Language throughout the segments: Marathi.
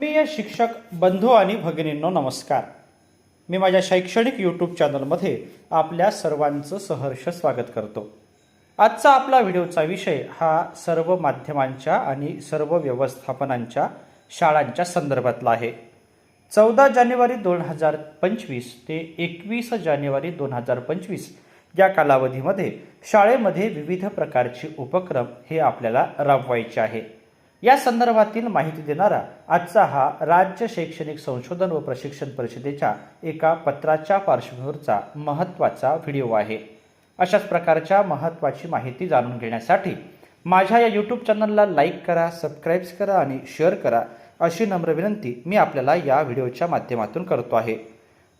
माननीय शिक्षक बंधू आणि भगिनींनो नमस्कार. मी माझ्या शैक्षणिक यूट्यूब चॅनलमध्ये आपल्या सर्वांचं सहर्ष स्वागत करतो. आजचा आपला व्हिडिओचा विषय हा सर्व माध्यमांच्या आणि सर्व व्यवस्थापनांच्या शाळांच्या संदर्भातला आहे. चौदा जानेवारी दोन हजार पंचवीस ते एकवीस जानेवारी दोन हजार पंचवीस या कालावधीमध्ये शाळेमध्ये विविध प्रकारचे उपक्रम हे आपल्याला राबवायचे आहे. या संदर्भातील माहिती देणारा आजचा हा राज्य शैक्षणिक संशोधन व प्रशिक्षण परिषदेच्या एका पत्राच्या पार्श्वभूमीवरचा महत्त्वाचा व्हिडिओ आहे. अशाच प्रकारच्या महत्त्वाची माहिती जाणून घेण्यासाठी माझ्या या यूट्यूब चॅनलला लाईक करा सबस्क्राईब करा आणि शेअर करा अशी नम्र विनंती मी आपल्याला या व्हिडिओच्या माध्यमातून करतो आहे.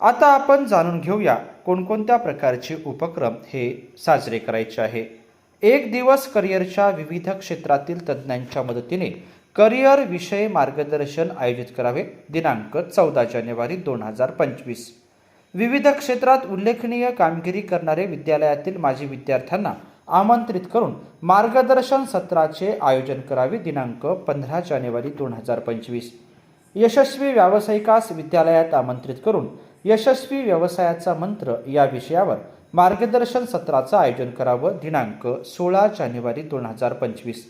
आता आपण जाणून घेऊया कोणकोणत्या प्रकारचे उपक्रम हे साजरे करायचे आहे. एक दिवस करिअरच्या विविध क्षेत्रातील तज्ज्ञांच्या मदतीने करिअर विषय मार्गदर्शन आयोजित करावे दिनांक चौदा जानेवारी दोन हजार पंचवीस. विविध क्षेत्रात उल्लेखनीय कामगिरी करणारे विद्यालयातील माजी विद्यार्थ्यांना आमंत्रित करून मार्गदर्शन सत्राचे आयोजन करावे दिनांक पंधरा जानेवारी दोन हजार पंचवीस. यशस्वी व्यावसायिकास विद्यालयात आमंत्रित करून यशस्वी व्यवसायाचा मंत्र या विषयावर मार्गदर्शन सत्राचं आयोजन करावं दिनांक सोळा जानेवारी दोन हजार पंचवीस.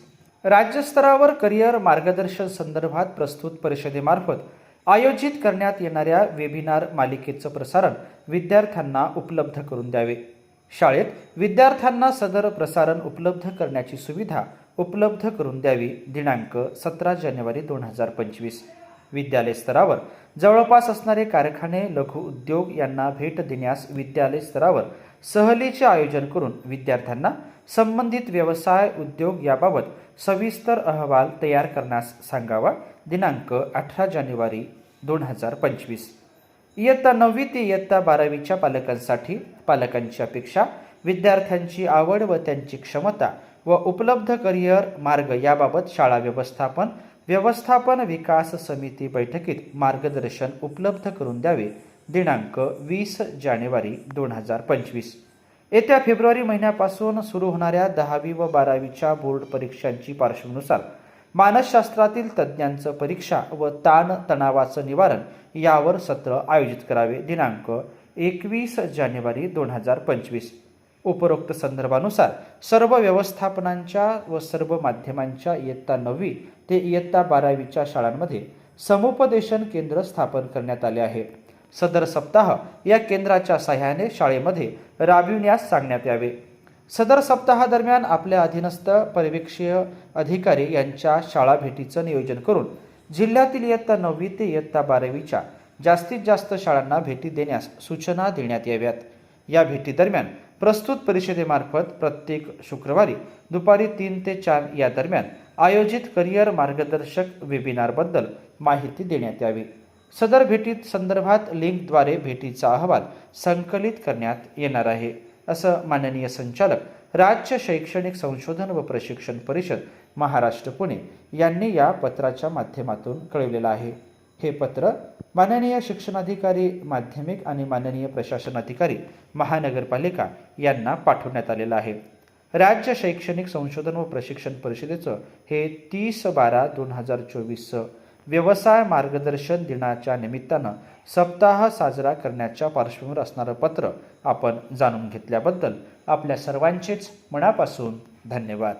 राज्यस्तरावर करिअर मार्गदर्शन संदर्भात प्रस्तुत परिषदेमार्फत आयोजित करण्यात येणाऱ्या वेबिनार मालिकेचं प्रसारण विद्यार्थ्यांना उपलब्ध करून द्यावे. शाळेत विद्यार्थ्यांना सदर प्रसारण उपलब्ध करण्याची सुविधा उपलब्ध करून द्यावी दिनांक सतरा जानेवारी दोन हजार पंचवीस. विद्यालय स्तरावर जवळपास असणारे कारखाने लघु उद्योग यांना भेट देण्यास विद्यालय स्तरावर सहलीचे आयोजन करून विद्यार्थ्यांना संबंधित व्यवसाय उद्योग याबाबत सविस्तर अहवाल तयार करण्यास सांगावा. दिनांक अठरा जानेवारी दोन हजार पंचवीस. इयत्ता नववी ते इयत्ता बारावीच्या पालकांसाठी पालकांची अपेक्षा विद्यार्थ्यांची आवड व त्यांची क्षमता व उपलब्ध करिअर मार्ग याबाबत शाळा व्यवस्थापन व्यवस्थापन विकास समिती बैठकीत मार्गदर्शन उपलब्ध करून द्यावे. दिनांक वीस जानेवारी दोन हजार पंचवीस. येत्या फेब्रुवारी महिन्यापासून सुरू होणाऱ्या दहावी व बारावीच्या बोर्ड परीक्षांची पार्श्वनुसार मानसशास्त्रातील तज्ज्ञांचं परीक्षा व ताण तणावाचं निवारण यावर सत्र आयोजित करावे. दिनांक एकवीस जानेवारी दोन हजार पंचवीस. उपरोक्त संदर्भानुसार सर्व व्यवस्थापनांच्या व सर्व माध्यमांच्या इयत्ता नववी ते इयत्ता बारावीच्या शाळांमध्ये समुपदेशन केंद्र स्थापन करण्यात आले आहे. सदर सप्ताह या केंद्राच्या सहाय्याने शाळेमध्ये राबविण्यास सांगण्यात यावे. सदर सप्ताहादरम्यान आपल्या अधीनस्थ पर्यवेक्षीय अधिकारी यांच्या शाळा भेटीचं नियोजन करून जिल्ह्यातील इयत्ता नववी ते इयत्ता बारावीच्या जास्तीत जास्त शाळांना भेटी देण्यास सूचना देण्यात याव्यात. या भेटीदरम्यान प्रस्तुत परिषदेमार्फत प्रत्येक शुक्रवारी दुपारी तीन ते चार या दरम्यान आयोजित करिअर मार्गदर्शक वेबिनारबद्दल माहिती देण्यात यावी. सदर भेटीत संदर्भात लिंकद्वारे भेटीचा अहवाल संकलित करण्यात येणार आहे असं माननीय संचालक राज्य शैक्षणिक संशोधन व प्रशिक्षण परिषद महाराष्ट्र पुणे यांनी या पत्राच्या माध्यमातून कळवलेलं आहे. हे पत्र माननीय शिक्षणाधिकारी माध्यमिक आणि माननीय प्रशासन अधिकारी महानगरपालिका यांना पाठवण्यात आलेलं आहे. राज्य शैक्षणिक संशोधन व प्रशिक्षण परिषदेचं हे तीस बारा दोन हजार चोवीसचं व्यवसाय मार्गदर्शन दिनाच्या निमित्तानं सप्ताह साजरा करण्याच्या पार्श्वभूमीवर असणारं पत्र आपण जाणून घेतल्याबद्दल आपल्या सर्वांचेच मनापासून धन्यवाद.